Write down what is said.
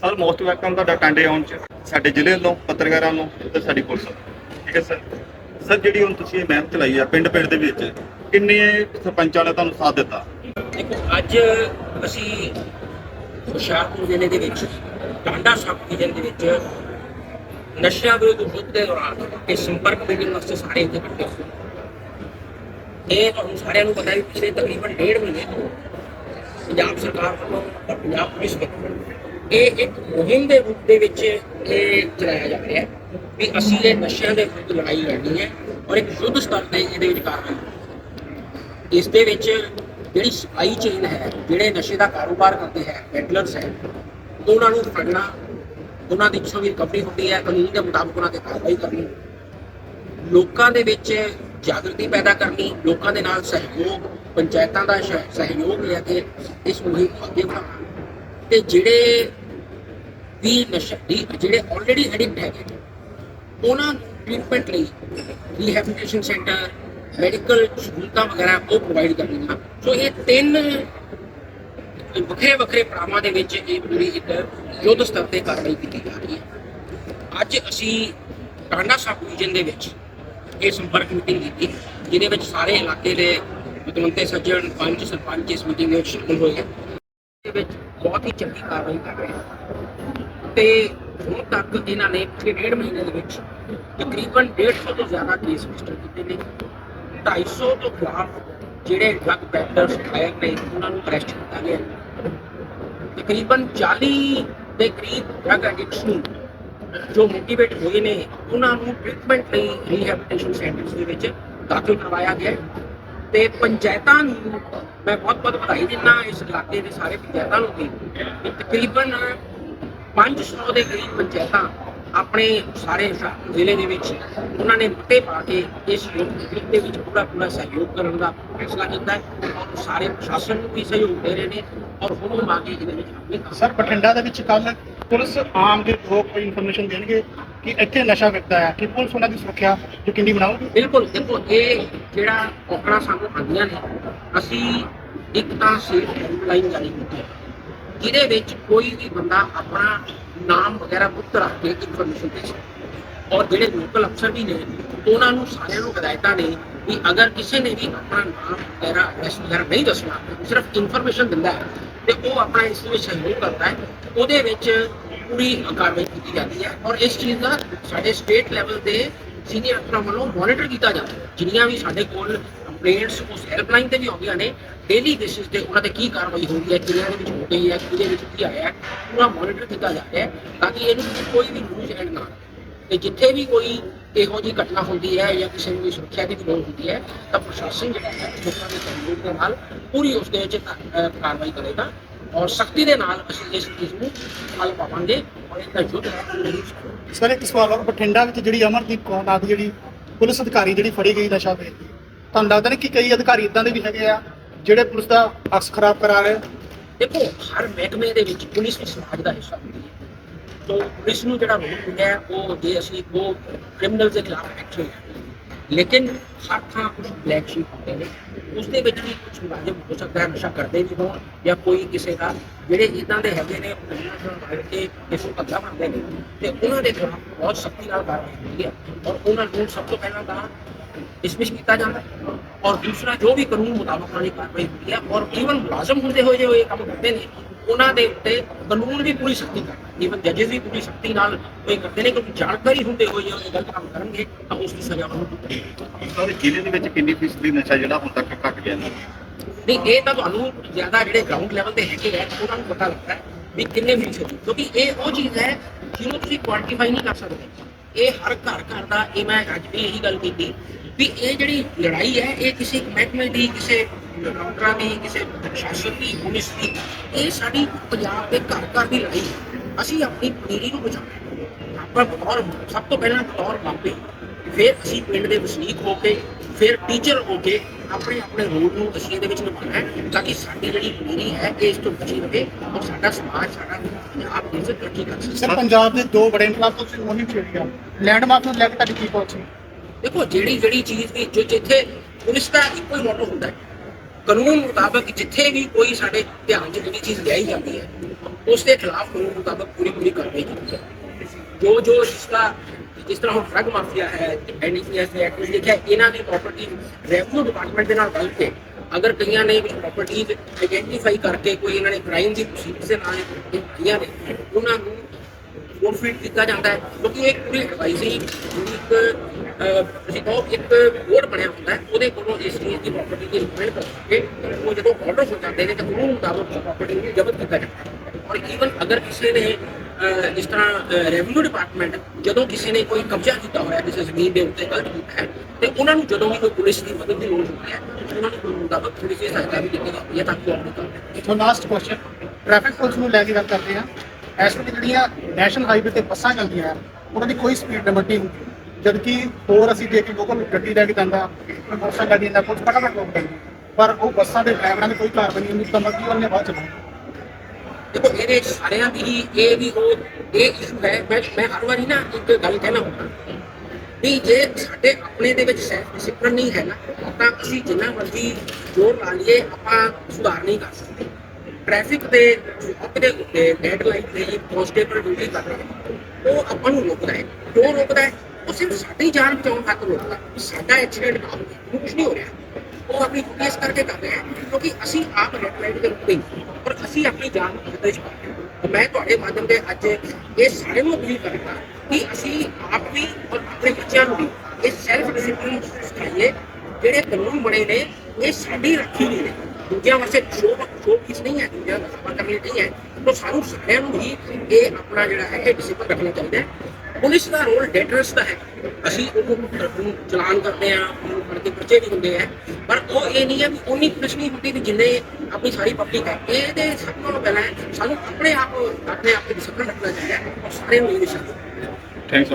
Sir most welcome ਤੁਹਾਡਾ ਟਾਂਡੇ ਆਉਣ ਚ, ਸਾਡੇ ਜ਼ਿਲ੍ਹੇ ਵੱਲੋਂ, ਪੱਤਰਕਾਰਾਂ ਨੂੰ ਤੇ ਸਾਡੀ ਪੁਲਿਸ ਨੂੰ। ਠੀਕ ਹੈ ਸਰ ਸਰ ਜਿਹੜੀ ਹੁਣ ਤੁਸੀਂ ਇਹ ਮੁਹਿੰਮ ਚਲਾਈ ਆ ਪਿੰਡ ਪਿੰਡ ਦੇ ਵਿੱਚ, ਕਿੰਨੇ ਸਰਪੰਚਾਂ ਨੇ ਤੁਹਾਨੂੰ ਸਾਥ ਦਿੱਤਾ? ਦੇਖੋ, ਅੱਜ ਅਸੀਂ ਹੁਸ਼ਿਆਰਪੁਰ ਜ਼ਿਲ੍ਹੇ ਦੇ ਵਿੱਚ, ਟਾਂਡਾ ਸਬ ਡਿਵੀਜ਼ਨ ਦੇ ਵਿੱਚ ਨਸ਼ਿਆਂ ਵਿਰੁੱਧ ਯੁੱਧ ਦੇ ਦੌਰਾਨ ਇਹ ਸੰਪਰਕ ਬਿਲਡਿੰਗ ਵਾਸਤੇ ਸਾਰੇ ਇੱਥੇ ਇਕੱਠੇ ਹੋਏ ਇਹ ਤੁਹਾਨੂੰ ਸਾਰਿਆਂ ਨੂੰ ਪਤਾ ਹੈ ਕਿ ਪਿਛਲੇ ਤਕਰੀਬਨ ਡੇਢ ਮਹੀਨੇ ਤੋਂ ਪੰਜਾਬ ਸਰਕਾਰ ਵੱਲੋਂ ਔਰ ਪੰਜਾਬ ਪੁਲਿਸ ਵੱਲੋਂ ਇਹ ਇੱਕ ਮੁਹਿੰਮ ਦੇ ਰੂਪ ਦੇ ਵਿੱਚ ਇਹ ਚਲਾਇਆ ਜਾ ਰਿਹਾ ਹੈ ਵੀ ਅਸੀਂ ਇਹ ਨਸ਼ਿਆਂ ਦੇ ਵਿਰੁੱਧ ਲੜਾਈ ਲੜਨੀ ਹੈ ਔਰ ਇੱਕ ਯੁੱਧ ਸਤਰ ਤੇ ਇਹਦੇ ਵਿੱਚ ਕਾਰਵਾਈ ਇਸ ਦੇ ਵਿੱਚ ਜਿਹੜੀ ਸਪਲਾਈ ਚੇਨ ਹੈ, ਜਿਹੜੇ ਨਸ਼ੇ ਦਾ ਕਾਰੋਬਾਰ ਕਰਦੇ ਹੈ ਪੈਡਲਰਸ ਹੈ, ਉਹਨਾਂ ਨੂੰ ਫੜਨਾ, ਉਹਨਾਂ ਦੀ ਜਿੱਥੋਂ ਵੀ ਰਿਕਵਰੀ ਹੁੰਦੀ ਹੈ, ਕਾਨੂੰਨ ਦੇ ਮੁਤਾਬਕ ਉਹਨਾਂ ਤੇ ਕਾਰਵਾਈ ਕਰਨੀ, ਲੋਕਾਂ ਦੇ ਵਿੱਚ ਜਾਗਰਤੀ ਪੈਦਾ ਕਰਨੀ, ਲੋਕਾਂ ਦੇ ਨਾਲ ਸਹਿਯੋਗ, ਪੰਚਾਇਤਾਂ ਦਾ ਸਹਿਯੋਗ ਲੈ ਕੇ ਇਸ ਮੁਹਿੰਮ ਨੂੰ ਅੱਗੇ ਵਧਾਉਣਾ। ਤੇ ਜਿਹੜੇ ਦੀ ਨਸ਼ਾ ਦੀ ਜਿਹੜੇ ਆਲਰੇਡੀ ਐਡਿਕਟ ਹੈਗੇ ਉਹਨਾਂ ਨੂੰ ਟ੍ਰੀਟਮੈਂਟ ਲਈ ਰੀਹੈਬਿਲਿਟੇਸ਼ਨ ਸੈਂਟਰ ਮੈਡੀਕਲ ਸਹੂਲਤਾਂ ਵਗੈਰਾ ਉਹ ਪ੍ਰੋਵਾਈਡ ਕਰਨੀਆਂ ਸੋ ਇਹ ਤਿੰਨ ਵੱਖਰੇ ਵੱਖਰੇ ਪ੍ਰਾਵਾਂ ਦੇ ਵਿੱਚ ਇਹ ਪੂਰੀ ਇੱਕ ਯੁੱਧ ਸਤਰ ਤੇ ਕਾਰਵਾਈ ਕੀਤੀ ਜਾ ਰਹੀ ਹੈ। ਅੱਜ ਅਸੀਂ ਟਾਂਡਾ ਸਬ ਡਿਵੀਜ਼ਨ ਦੇ ਵਿੱਚ ਇਹ ਸੰਪਰਕ ਮੀਟਿੰਗ ਕੀਤੀ, ਜਿਹਦੇ ਵਿੱਚ ਸਾਰੇ ਇਲਾਕੇ ਦੇ ਵਿਦਵੰਤੇ ਸੱਜਣ ਪੰਚ ਸਰਪੰਚ ਇਸ ਮੀਟਿੰਗ ਦੇ ਵਿੱਚ ਸ਼ਾਮਲ ਹੋਏ। ਦੇ ਵਿੱਚ ਬਹੁਤ ਹੀ ਚੰਗੀ ਕਾਰਵਾਈ ਕਰ ਰਹੇ ਹਨ। ਤੇ ਹੁਣ ਤੱਕ ਇਹਨਾਂ ਨੇ ਪਿਛਲੇ ਡੇਢ ਮਹੀਨੇ ਦੇ ਵਿੱਚ ਤਕਰੀਬਨ 150 ਤੋਂ ਜ਼ਿਆਦਾ ਕੇਸ ਰਜਿਸਟਰ ਕੀਤੇ ਨੇ 250 ਤੋਂ ਖਿਲਾਫ ਜਿਹੜੇ ਡਰੱਗ ਪੈਡਲਰਸ ਫਾਇਰ ਨੇ, ਉਹਨਾਂ ਨੂੰ ਅਰੈਸਟ ਕੀਤਾ ਗਿਆ ਤਕਰੀਬਨ 40 ਦੇ ਕਰੀਬ ਡਰੱਗ ਐਡਿਕਟਸ ਨੂੰ ਜੋ ਮੋਟੀਵੇਟ ਹੋਏ ਨੇ, ਉਹਨਾਂ ਨੂੰ ਟ੍ਰੀਟਮੈਂਟ ਲਈ ਰੀਹੈਬਿਲਿਟੇਸ਼ਨ ਸੈਂਟਰਸ ਦੇ ਵਿੱਚ ਦਾਖਲ ਕਰਵਾਇਆ ਗਿਆ ਹੈ। ਤੇ ਪੰਚਾਇਤਾਂ ਨੂੰ ਮੈਂ ਬਹੁਤ ਬਹੁਤ ਵਧਾਈ ਦਿੰਦਾ ਇਸ ਇਲਾਕੇ ਦੇ ਸਾਰੇ ਪੰਚਾਇਤਾਂ ਨੂੰ ਵੀ ਤਕਰੀਬਨ 500 ਦੇ ਕਰੀਬ ਪੰਚਾਇਤਾਂ ਆਪਣੇ ਸਾਰੇ ਜ਼ਿਲ੍ਹੇ ਦੇ ਵਿੱਚ ਉਹਨਾਂ ਨੇ ਮਤੇ ਪਾ ਕੇ ਇਸ ਯੁੱਧ ਦੇ ਵਿੱਚ ਪੂਰਾ ਪੂਰਾ ਸਹਿਯੋਗ ਕਰਨ ਦਾ ਫੈਸਲਾ ਕੀਤਾ ਹੈ ਔਰ ਸਾਰੇ ਪ੍ਰਸ਼ਾਸਨ ਨੂੰ ਵੀ ਸਹਿਯੋਗ ਦੇ ਰਹੇ ਨੇ ਔਰ ਹੁਣ ਉਹ ਕੇ ਇਹਦੇ ਵਿੱਚ ਆਪਣੇ ਸਰ ਬਠਿੰਡਾ ਦੇ ਵਿੱਚ ਕੱਲ ਪੁਲਿਸ ਆਮ ਦੇ ਲੋਕ ਕੋਈ ਇਨਫੋਰਮੇਸ਼ਨ ਦੇਣਗੇ ਕਿ ਇੱਥੇ ਨਸ਼ਾ ਵਿਕਦਾ ਹੈ ਕਿ ਪੁਲਿਸ ਉਹਨਾਂ ਦੀ ਸੁਰੱਖਿਆ ਯਕੀਨੀ ਬਣਾਉਗੀ ਬਿਲਕੁਲ ਦੇਖੋ ਇਹ ਜਿਹੜਾ ਔਕੜਾਂ ਸਾਨੂੰ ਆਉਂਦੀਆਂ ਨੇ ਅਸੀਂ ਇੱਕ ਤਾਂ ਸੇਫ ਲਾਈਨ ਜਾਰੀ ਕੀਤੀ ਹੈ। ਜਿਹਦੇ ਵਿੱਚ ਕੋਈ ਵੀ ਬੰਦਾ ਆਪਣਾ ਨਾਮ ਵਗੈਰਾ ਗੁਪਤ ਰੱਖ ਕੇ ਇਨਫੋਰਮੇਸ਼ਨ ਦੇ ਸਕਦਾ ਔਰ ਜਿਹੜੇ ਲੋਕਲ ਅਫਸਰ ਵੀ ਨੇ, ਉਹਨਾਂ ਨੂੰ ਸਾਰਿਆਂ ਨੂੰ ਹਦਾਇਤਾਂ ਨੇ ਵੀ ਅਗਰ ਕਿਸੇ ਨੇ ਵੀ ਆਪਣਾ ਨਾਮ ਵਗੈਰਾ ਐਡਰੈਸ ਵਗੈਰਾ ਨਹੀਂ ਦੱਸਣਾ, ਸਿਰਫ ਇਨਫੋਰਮੇਸ਼ਨ ਦਿੰਦਾ ਹੈ ਤੇ ਉਹ ਆਪਣਾ ਇਸ ਵਿੱਚ ਸਹਿਯੋਗ ਕਰਦਾ ਹੈ, ਉਹਦੇ ਵਿੱਚ ਪੂਰੀ ਕਾਰਵਾਈ ਕੀਤੀ ਜਾਂਦੀ ਹੈ ਔਰ ਇਸ ਚੀਜ਼ ਦਾ ਸਾਡੇ ਸਟੇਟ ਲੈਵਲ ਤੇ ਸੀਨੀਅਰ ਅਫਸਰਾਂ ਵੱਲੋਂ ਮੋਨੀਟਰ ਕੀਤਾ ਜਾਂਦਾ ਹੈ। ਜਿੰਨੀਆਂ ਵੀ ਸਾਡੇ ਕੋਲ ਕੰਪਲੇਂਟਸ ਉਸ ਹੈਲਪਲਾਈਨ ਤੇ ਵੀ ਆਉਂਦੀਆਂ ਨੇ। ਡੇਲੀ ਬੇਸਿਸ ਤੇ ਉਹਨਾਂ ਤੇ ਕੀ ਕਾਰਵਾਈ ਹੋ ਰਹੀ ਹੈ ਕਿਹਨਾਂ ਦੇ ਵਿੱਚ ਹੋ ਗਈ ਹੈ, ਕਿਹਦੇ ਵਿੱਚ ਕੀ ਆਇਆ ਪੂਰਾ ਮੋਨੀਟਰ ਕੀਤਾ ਜਾ ਰਿਹਾ ਹੈ ਤਾਂ ਕਿ ਇਹਨੂੰ ਕੋਈ ਵੀ ਨਿਊਜ਼ ਐਡ ਨਾ ਤੇ ਜਿੱਥੇ ਵੀ ਕੋਈ ਇਹੋ ਜਿਹੀ ਘਟਨਾ ਹੁੰਦੀ ਹੈ ਜਾਂ ਕਿਸੇ ਨੂੰ ਵੀ ਸੁਰੱਖਿਆ ਦੀ ਲੋੜ ਹੁੰਦੀ ਹੈ, ਤਾਂ ਪ੍ਰਸ਼ਾਸਨ ਜਿਹੜਾ ਹੈ, ਲੋਕਾਂ ਦੇ ਸਹਿਯੋਗ ਦੇ ਨਾਲ ਪੂਰੀ ਉਸ ਦੇ ਵਿੱਚ ਕਾਰਵਾਈ ਕਰੇਗਾ ਔਰ ਸਖਤੀ ਦੇ ਨਾਲ ਅਸੀਂ ਇਸ ਚੀਜ਼ ਨੂੰ ਹੱਲ ਪਾਵਾਂਗੇ ਔਰ ਇਹਦਾ ਯੁੱਧ ਸਰ, ਇੱਕ ਸਵਾਲ ਹੋਰ, ਬਠਿੰਡਾ ਵਿੱਚ ਜਿਹੜੀ ਅਮਰਦੀਪ ਕੌਰ ਨਾਂ ਦੀ ਜਿਹੜੀ ਪੁਲਿਸ ਅਧਿਕਾਰੀ ਜਿਹੜੀ ਫੜੀ ਗਈ ਨਸ਼ਾ ਵੇਚਦੀ ਤੁਹਾਨੂੰ ਲੱਗਦਾ ਨਹੀਂ ਕਿ ਕਈ ਅਧਿਕਾਰੀ ਇਦਾਂ ਦੇ ਵੀ ਹੈਗੇ ਆ, ਜਿਹੜੇ ਪੁਲਿਸ ਦਾ ਅਕਸ ਖਰਾਬ ਕਰਾ ਰਹੇ ਦੇਖੋ, ਹਰ ਮਹਿਕਮੇ ਦੇ ਵਿੱਚ ਪੁਲਿਸ ਵੀ ਸਮਾਜ ਦਾ ਹਿੱਸਾ ਹੁੰਦੀ ਹੈ। ਤੋਂ ਪੁਲਿਸ ਨੂੰ ਜਿਹੜਾ ਰੋਲ ਮਿਲਿਆ ਉਹ ਜੇ ਅਸੀਂ ਉਹ ਕ੍ਰਿਮੀਨਲ ਦੇ ਖਿਲਾਫ ਐਕਸ਼ਨ ਲੇਕਿਨ ਹਰ ਥਾਂ ਕੁਝ ਬਲੈਕ ਸ਼ੀਟ ਹੁੰਦੇ ਨੇ ਉਸ ਦੇ ਵਿੱਚ ਵੀ ਕੁਝ ਮੁਲਾਜ਼ਮ ਹੋ ਸਕਦਾ ਹੈ, ਨਸ਼ਾ ਕਰਦੇ ਵੀ ਹੋਣ, ਜਾਂ ਕੋਈ ਕਿਸੇ ਦਾ, ਜਿਹੜੇ ਇਦਾਂ ਦੇ ਹੈਗੇ ਨੇ, ਉਹ ਤੇ ਇਸ ਨੂੰ ਅੱਗਾ ਬਣਦੇ ਨੇ, ਤੇ ਉਹਨਾਂ ਦੇ ਖਿਲਾਫ ਬਹੁਤ ਸਖਤੀ ਨਾਲ ਕਾਰਵਾਈ ਹੁੰਦੀ ਹੈ। ਔਰ ਉਹਨਾਂ ਨੂੰ ਸਭ ਤੋਂ ਪਹਿਲਾਂ ਤਾਂ ਡਿਸਮਿਸ ਕੀਤਾ ਜਾਂਦਾ ਹੈ। ਔਰ ਦੂਸਰਾ ਜੋ ਵੀ ਕਾਨੂੰਨ ਮੁਤਾਬਕ ਉਹਨਾਂ ਦੀ ਕਾਰਵਾਈ ਹੁੰਦੀ ਹੈ ਔਰ ਈਵਨ ਮੁਲਾਜ਼ਮ ਹੁੰਦੇ ਹੋਏ ਜੇ ਉਹ ਇਹ ਕੰਮ ਕਰਦੇ ਨੇ ਉਹਨਾਂ ਦੇ ਉੱਤੇ ਕਾਨੂੰਨ ਵੀ ਪੂਰੀ ਸਖਤੀ ਕਰਦਾ ਈਵਨ ਜੱਜਸ ਵੀ ਪੂਰੀ ਸਖਤੀ ਨਾਲ ਕੋਈ ਕਰਦੇ ਨੇ ਕਿਉਂਕਿ ਜਾਣਕਾਰੀ ਹੁੰਦੇ ਹੋਏ ਜੇ ਉਹ ਗਲਤ ਕੰਮ ਕਰਨਗੇ ਤਾਂ ਉਸ ਦੀ ਸਜ਼ਾ ਉਹਨੂੰ ਭੁਗਤਣੀ। ਸਰ ਜ਼ਿਲ੍ਹੇ ਦੇ ਵਿੱਚ ਕਿੰਨੀ ਫੀਸਦੀ ਨਸ਼ਾ ਜਿਹੜਾ ਹੁਣ ਤੱਕ ਘਟ ਗਿਆ ਨਾ? ਨਹੀਂ ਇਹ ਤਾਂ ਤੁਹਾਨੂੰ ਜ਼ਿਆਦਾ ਜਿਹੜੇ ਗਰਾਊਂਡ ਲੈਵਲ ਤੇ ਹੈਗੇ ਆ ਉਹਨਾਂ ਨੂੰ ਪਤਾ ਲੱਗਦਾ ਹੈ ਵੀ ਕਿੰਨੇ ਫੀਸਦੀ ਕਿਉਂਕਿ ਇਹ ਉਹ ਚੀਜ਼ ਹੈ ਜਿਹਨੂੰ ਤੁਸੀਂ ਕੁਆਂਟੀਫਾਈ ਨਹੀਂ ਕਰ ਸਕਦੇ। ਇਹ ਹਰ ਘਰ ਘਰ ਦਾ ਇਹ ਮੈਂ ਅੱਜ ਵੀ ਇਹੀ ਗੱਲ ਕੀਤੀ ਵੀ ਇਹ ਜਿਹੜੀ ਲੜਾਈ ਹੈ, ਇਹ ਕਿਸੇ ਮਹਿਕਮੇ ਦੀ, ਕਿਸੇ ਡਾਕਟਰਾਂ ਦੀ, ਕਿਸੇ ਪ੍ਰਸ਼ਾਸਨ ਦੀ, ਪੁਲਿਸ ਦੀ, ਇਹ ਸਾਡੀ ਪੰਜਾਬ ਦੇ ਘਰ ਘਰ ਦੀ ਲੜਾਈ ਹੈ। ਅਸੀਂ ਆਪਣੀ ਪਨੀਰੀ ਨੂੰ ਬਚਾਉਣਾ ਹੈ। ਆਪਾਂ ਬਤੌਰ, ਸਭ ਤੋਂ ਪਹਿਲਾਂ ਬਤੌਰ ਮਾਪੇ ਫਿਰ ਅਸੀਂ ਪਿੰਡ ਦੇ ਵਸਨੀਕ ਹੋ ਕੇ, ਫਿਰ ਟੀਚਰ ਹੋ ਕੇ ਆਪਣੇ ਆਪਣੇ ਰੋਲ ਨੂੰ ਅਸੀਂ ਇਹਦੇ ਵਿੱਚ ਨਿਭਾਉਣਾ ਹੈ ਤਾਂ ਕਿ ਸਾਡੀ ਜਿਹੜੀ ਪੀੜ੍ਹੀ ਹੈ, ਇਹ ਇਸ ਤੋਂ ਬਚੀ ਰਹੇ ਔਰ ਸਾਡਾ ਸਮਾਜ, ਸਾਡਾ ਪੰਜਾਬ ਇਸ ਤਰੱਕੀ ਕਰ ਸਕੇ। ਸਰ, ਪੰਜਾਬ ਦੇ ਦੋ ਬੜੇ ਇਨਕਲਾਬ ਤੁਸੀਂ ਮੁਹਿੰਮ ਛੇੜੀ ਲੈਂਡਮਾਰਕ ਨੂੰ ਲੈ ਕੇ ਤੁਹਾਡੀ ਕੀ ਪਾਲਿਸੀ ਦੇਖੋ ਜਿਹੜੀ ਜਿਹੜੀ ਚੀਜ਼ ਵੀ ਜੋ ਜਿੱਥੇ ਪੁਲਿਸ ਦਾ ਇੱਕੋ ਹੀ ਮੋਟੋ ਹੁੰਦਾ ਹੈ ਕਾਨੂੰਨ ਮੁਤਾਬਕ ਜਿੱਥੇ ਵੀ ਕੋਈ ਸਾਡੇ ਧਿਆਨ 'ਚ ਜਿਹੜੀ ਚੀਜ਼ ਲਿਆਈ ਜਾਂਦੀ ਹੈ ਉਸ ਦੇ ਖਿਲਾਫ ਕਾਨੂੰਨ ਮੁਤਾਬਕ ਪੂਰੀ ਪੂਰੀ ਕਾਰਵਾਈ ਕੀਤੀ ਹੈ ਜੋ ਜੋ ਇਸका ਜਿਸ ਤਰ੍ਹਾਂ ਹੁਣ ਡਰਗ ਮਾਫੀਆ ਹੈ ਐਨਡੀਪੀਐਸ ਦੇ ਐਕਟ ਵਿੱਚ ਲਿਖਿਆ ਹੈ, ਇਹਨਾਂ ਦੀ ਪ੍ਰਾਪਰਟੀ ਰੈਵਨਿਊ ਡਿਪਾਰਟਮੈਂਟ ਦੇ ਨਾਲ ਰਲ ਕੇ ਅਗਰ ਕਈਆਂ ਨੇ ਵੀ ਪ੍ਰਾਪਰਟੀਜ਼ ਆਈਡੈਂਟੀਫਾਈ ਕਰਕੇ ਕੋਈ ਇਹਨਾਂ ਨੇ ਕ੍ਰਾਈਮ ਦੀ ਪ੍ਰੋਸੀਡਿੰਗ ਦੇ ਨਾਲ ਇਹ ਨੇ ਉਹਨਾਂ ਨੂੰ ਫੋਰਫੀਟ ਕੀਤਾ ਜਾਂਦਾ ਹੈ। ਕਿਉਂਕਿ ਇਹ ਪੂਰੀ ਐਡਵਾਈਜ਼ਰੀ ਇੱਕ ਅਹ, ਕਹੋ ਇੱਕ ਬੋਰਡ ਬਣਿਆ ਹੁੰਦਾ ਹੈ ਉਹਦੇ ਕੋਲੋਂ ਇਸ ਚੀਜ਼ ਦੀ ਪ੍ਰਾਪਰਟੀ ਦੀ ਰਿਕਮੈਂਡ ਕਰਕੇ ਉਹ ਜਦੋਂ ਆਰਡਰ ਹੋ ਜਾਂਦੇ ਨੇ ਤਾਂ ਕਾਨੂੰਨ ਮੁਤਾਬਕ ਪ੍ਰਾਪਰਟੀ ਨੂੰ ਜ਼ਬਤ ਕੀਤਾ ਜਾਂਦਾ ਔਰ ਈਵਨ ਅਗਰ ਕਿਸੇ ਨੇ ਅਹ, ਤਰ੍ਹਾਂ ਰੈਵਨਿਊ ਡਿਪਾਰਟਮੈਂਟ ਜਦੋਂ ਕਿਸੇ ਨੇ ਕੋਈ ਕਬਜ਼ਾ ਕੀਤਾ ਹੋਇਆ ਕਿਸੇ ਜ਼ਮੀਨ ਦੇ ਉੱਤੇ ਗਲਤ ਕੀਤਾ ਹੈ ਤੇ ਉਹਨਾਂ ਨੂੰ ਜਦੋਂ ਵੀ ਕੋਈ ਪੁਲਿਸ ਦੀ ਮਦਦ ਦੀ ਲੋੜ ਹੁੰਦੀ ਹੈ ਉਹਨਾਂ ਨੂੰ ਕਾਨੂੰਨ ਮੁਤਾਬਕ ਪੁਲਿਸ ਦੀ ਸਹਾਇਤਾ ਵੀ ਦਿੱਤੀ ਜਾਂਦੀ ਹੈ ਤਾਂ ਕਿ ਉਹ ਆਪਣੀ ਕੰਮ so last question traffic police ਨੂੰ ਲੈ ਕੇ ਗੱਲ ਕਰਦੇ ਹਾਂ। ਇਸ ਵੇਲੇ ਜਿਹੜੀਆਂ ਨੈਸ਼ਨਲ ਹਾਈਵੇ ਤੇ ਬੱਸਾਂ ਚੱਲਦੀਆਂ ਉਹਨਾਂ ਦੀ ਕੋਈ ਸਪੀਡ ਲਿਮਟ ਨਹੀਂ ਹੁੰਦੀ। ਜਦਕਿ ਹੋਰ ਅਸੀਂ ਜੇ ਕੋਈ ਲੋਕਲ ਗੱਡੀ ਲੈ ਕੇ ਜਾਂਦਾ, ਕੋਈ ਮੋਟਰਸਾਈਕਲ ਗੱਡੀ ਦਾ ਕੁਝ ਫਟਾਫਟ ਰੋਕ ਦਿੰਦੇ ਪਰ ਉਹ ਬੱਸਾਂ ਦੇ ਡਰਾਈਵਰਾਂ ਦੀ ਕੋਈ ਕਾਰਵਾਈ ਨਹੀਂ ਹੁੰਦੀ, ਤਾਂ ਮਰਜ਼ੀ ਉਹਨੇ ਬਾਅਦ ਚਲਾਉਣੀ ਦੇਖੋ, ਇਹਦੇ ਸਾਰਿਆਂ ਦੀ ਹੀ ਇਹ ਵੀ ਉਹ, ਇਹ ਇਸ਼ੂ ਹੈ। ਮੈਂ ਮੈਂ ਹਰ ਵਾਰੀ ਨਾ ਇੱਕ ਗੱਲ ਕਹਿਣਾ ਹੁੰਦਾ। ਵੀ ਜੇ ਸਾਡੇ ਆਪਣੇ ਦੇ ਵਿੱਚ ਸੈਲਫ ਡਿਸਪਲਿਨ ਨਹੀਂ ਹੈ ਨਾ, ਤਾਂ ਅਸੀਂ ਜਿੰਨਾ ਮਰਜ਼ੀ ਜ਼ੋਰ ਲਾ ਲਈਏ, ਆਪਾਂ ਸੁਧਾਰ ਨਹੀਂ ਕਰ ਸਕਦੇ। ਟ੍ਰੈਫਿਕ ਦੇ ਚੌਕ ਦੇ ਉੱਤੇ ਡੈਡ ਲਾਈਟ ਤੇ ਕਨਸਟੇਬਲ ਡਿਊਟੀ ਕਰ ਰਹੇ ਨੇ। ਉਹ ਆਪਾਂ ਨੂੰ ਰੋਕਦਾ ਹੈ। ਕਿਉਂ ਰੋਕਦਾ ਹੈ? ਉਹ ਸਿਰਫ ਸਾਡੀ ਜਾਨ ਬਚਾਉਣ ਖਾਤਰ ਰੋਕਦਾ ਹੈ। ਸਾਡਾ ਐਕਸੀਡੈਂਟ ਨਾ ਹੋਵੇ ਕੁਝ ਨਹੀਂ ਹੋ ਰਿਹਾ। ਉਹ ਆਪਣੀ ਡਿਊਟੀ ਇਸ ਕਰਕੇ ਕਰ ਰਿਹਾ ਕਿਉਂਕਿ ਅਸੀਂ ਆਪ ਰੈਡ ਦੇ ਤੇ ਰੁਕਦੇ ਹਾਂ ਅਸੀਂ ਆਪਣੀ ਜਾਨ ਖਤਰੇ 'ਚ ਪਾ ਰਹੇ ਹਾਂ। ਮੈਂ ਤੁਹਾਡੇ ਮਾਧਿਅਮ ਦੇ ਅੱਜ ਇਹ ਸਾਰਿਆਂ ਨੂੰ ਅਪੀਲ ਕਰਦਾ ਕਿ ਅਸੀਂ ਆਪ ਵੀ ਔਰ ਆਪਣੇ ਬੱਚਿਆਂ ਨੂੰ ਵੀ ਇਹ ਸੈਲਫ ਡਿਸਪਲਿਨ ਸਿਖਾਈਏ। ਜਿਹੜੇ ਕਾਨੂੰਨ ਬਣੇ ਨੇ, ਇਹ ਸਾਡੀ ਰੱਖੀ ਨਹੀਂ ਨੇ। ਦੂਜਿਆਂ ਵਾਸਤੇ ਸ਼ੋਅ ਸ਼ੋਅ ਪੀਸ ਨਹੀਂ ਹੈ, ਦੂਜਿਆਂ ਦਾ ਸਭਾ ਕਰਨੀ ਨਹੀਂ ਹੈ ਤਾਂ ਸਾਨੂੰ ਸਾਰਿਆਂ ਨੂੰ ਹੀ ਇਹ ਆਪਣਾ ਜਿਹੜਾ ਹੈ, ਇਹ ਡਿਸਪਲਿਨ ਰੱਖਣਾ ਚਾਹੀਦਾ ਪੁਲਿਸ ਦਾ ਰੋਲ ਡੇਟਰਸ ਦਾ ਹੈ। ਅਸੀਂ ਉਹਨੂੰ ਚਲਾਨ ਕਰਦੇ ਆ ਉਹਨੂੰ ਫੜ ਕੇ ਪਰਚੇ ਵੀ ਹੁੰਦੇ ਆ। ਪਰ ਉਹ ਇਹ ਨਹੀਂ ਹੈ ਵੀ ਉਨੀ ਪੁਲਿਸ ਨਹੀਂ ਹੁੰਦੀ ਵੀ ਜਿੰਨੇ ਆਪਣੀ ਸਾਰੀ ਪਬਲਿਕ ਹੈ। ਇਹਦੇ ਸਭ ਤੋਂ ਪਹਿਲਾਂ ਸਾਨੂੰ ਆਪਣੇ ਆਪ ਆਪਣੇ ਆਪ ਤੇ ਡਿਸਪਲਿਨ ਰੱਖਣਾ ਚਾਹੀਦਾ ਔਰ ਸਾਰਿਆਂ ਨੂੰ ਇਹ ਵਿਸ਼ਾ ਥੈਂਕਸ